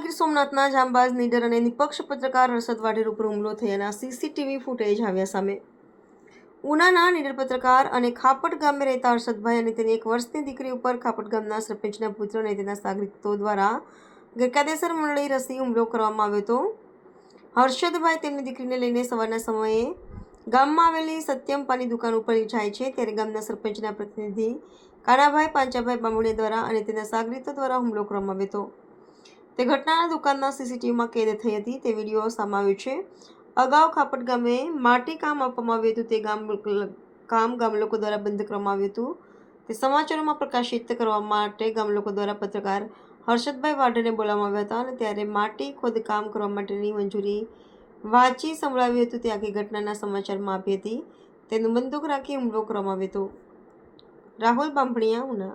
ગીર સોમનાથના જાંબાઝ નીડર અને નિપક્ષ પત્રકાર હર્ષદ વાઢેર ઉપર હુમલો થયાના સીસીટીવી ફૂટેજ આવ્યા સામે. ઉનાના નીડર પત્રકાર અને ખાપટ ગામે રહેતા હર્ષદભાઈ અને તેની એક વર્ષની દીકરી ઉપર ખાપટ ગામના સરપંચના પુત્ર અને તેના નાગરિકો દ્વારા ગેરકાયદેસર મંડળી રસી હુમલો કરવામાં આવ્યો હતો. હર્ષદભાઈ તેમની દીકરીને લઈને સવારના સમયે ગામમાં આવેલી સત્યમ પાની દુકાન ઉપર જાય છે, ત્યારે ગામના સરપંચના પ્રતિનિધિ કાનાભાઈ પાંચાભાઈ બામણીયા દ્વારા અને તેના સાગરીતો દ્વારા હુમલો કરવામાં આવ્યો હતો. તે ઘટનાના દુકાનના સીસીટીવીમાં કેદ થઈ હતી. તે વીડિયો સામે છે. અગાઉ ખાપટ ગામે માટી કામ આપવામાં આવ્યું હતું. તે ગામ કામ ગામ લોકો દ્વારા બંધ કરવામાં આવ્યું હતું. તે સમાચારોમાં પ્રકાશિત કરવા માટે ગામ લોકો દ્વારા પત્રકાર હર્ષદભાઈ વાઢેરને બોલાવવામાં આવ્યા હતા અને ત્યારે માટી ખોદકામ કરવા માટેની મંજૂરી વાંચી સંભળાવ્યું હતું. તે આખી ઘટનાના સમાચારમાં આપી હતી. તેનું બંદૂક રાખી હુમલો કરવામાં આવ્યો હતો. રાહુલ બાંભણિયા, ઉના.